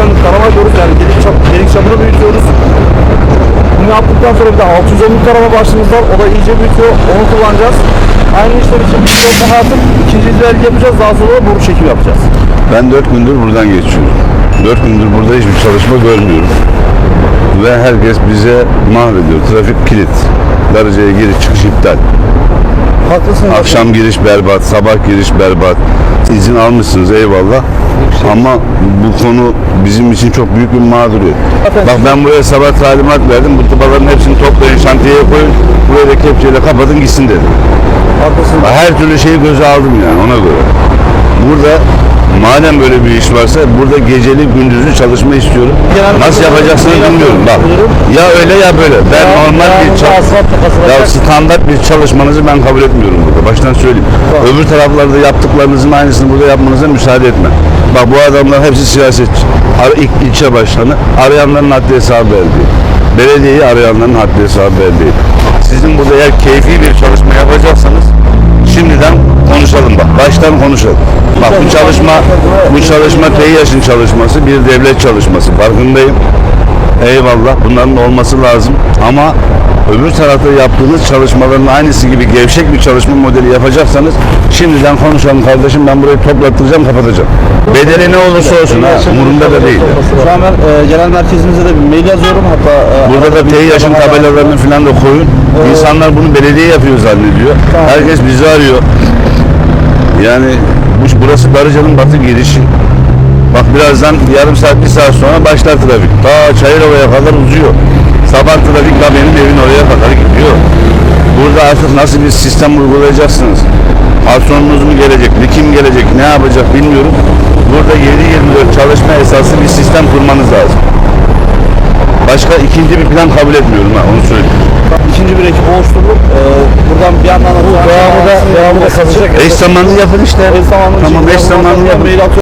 Bursa'nın Karamajoruz yani Gelik, çap, gelik çapını büyütüyoruz. Bunu yaptıktan sonra bir de 610 tarama başlığımız var. O da iyice büyütüyor. Onu kullanacağız. Aynı işler için bir yolda artık ikinci izlelik yapacağız. Daha sonra da boru çekim yapacağız. Ben 4 gündür buradan geçiyorum. 4 gündür burada hiçbir çalışma görmüyorum. Ve herkes bize mahvediyor. Trafik kilit. Darıca'ya giriş çıkış iptal. Haklısınız. Akşam giriş berbat, sabah giriş berbat. İzin almışsınız eyvallah. Ama bu konu bizim için çok büyük bir mağduriyet. Bak ben buraya sabah talimat verdim. Bu tıbaların hepsini toplayın, şantiyeye koyun. Buraya da kepçeyle kapatın gitsin dedim. Haklısınız. Her türlü şeyi göze aldım yani ona göre. Burada madem böyle bir iş varsa burada geceli gündüzlü çalışma istiyorum. Genel Nasıl yapacaksınız bilmiyorum. Bak ya öyle ya böyle. Ben Ya- normal bir ya standart bir çalışmanızı ben kabul etmiyorum burada. Baştan söyleyeyim. Tamam. Öbür taraflarda yaptıklarınızın aynısını burada yapmanıza müsaade etme. Bak bu adamlar hepsi siyasetçi. Ar il, ilçe başkanı arayanların haddi hesabı belli. Belediyeyi arayanların haddi hesabı belli. Sizin burada eğer keyfi bir çalışma yapacaksanız şimdiden konuşalım bak. Baştan konuşalım. Bak bu çalışma bu çalışma TEİAŞ'ın çalışması bir devlet çalışması. Farkındayım. Eyvallah bunların olması lazım ama öbür tarafta yaptığınız çalışmaların aynısı gibi gevşek bir çalışma modeli yapacaksanız şimdiden konuşalım kardeşim ben burayı toplattıracağım kapatacağım. Bedeli ne olursa olsun ha umurumda da değil. Şu an ben e, genel merkezimize de bir mail yazıyorum. Hatta e, Burada da TEİAŞ'ın tabelalarını falan da koyun. İnsanlar bunu belediye yapıyor zannediyor. Herkes bizi arıyor. Yani bu, burası Darıca'nın batı girişi. Bak birazdan yarım saat bir saat sonra başlar trafik. Ta Çayırova'ya kadar uzuyor. Sabah trafik da benim evin oraya kadar gidiyor. Burada artık nasıl bir sistem uygulayacaksınız? Patronunuz mu gelecek, ne kim gelecek, ne yapacak bilmiyorum. Burada 7-24 çalışma esaslı bir sistem kurmanız lazım. Başka ikinci bir plan kabul etmiyorum ha onu söyleyeyim. ikinci bir ekip oluşturup e, buradan bir yandan da bu devamı da devamı da kazacak. Eş zamanlı yapın işte. Eş zamanlı Tamam eş zamanlı yapın.